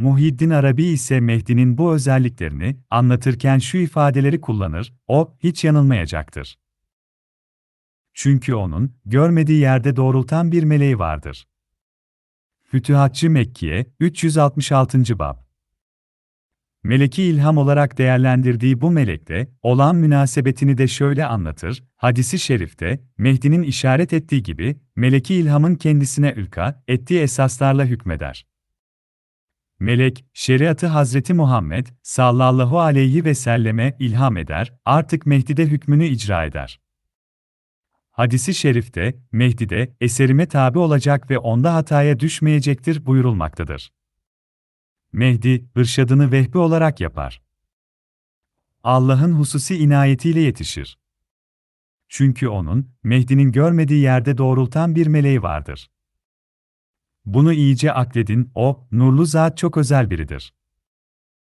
Muhyiddin Arabi ise Mehdi'nin bu özelliklerini anlatırken şu ifadeleri kullanır, o, hiç yanılmayacaktır. Çünkü onun, görmediği yerde doğrultan bir meleği vardır. Fütühatçı Mekkiye, 366. Bab Meleki ilham olarak değerlendirdiği bu melekle olan münasebetini de şöyle anlatır, hadisi şerifte, Mehdi'nin işaret ettiği gibi, meleki ilhamın kendisine ülka, ettiği esaslarla hükmeder. Melek, şeriatı Hazreti Muhammed sallallahu aleyhi ve selleme ilham eder, artık Mehdi'de hükmünü icra eder. Hadisi şerifte, Mehdi'de eserime tabi olacak ve onda hataya düşmeyecektir buyurulmaktadır. Mehdi, ırşadını vehbi olarak yapar. Allah'ın hususi inayetiyle yetişir. Çünkü onun, Mehdi'nin görmediği yerde doğrultan bir meleği vardır. Bunu iyice akledin, o, nurlu zat çok özel biridir.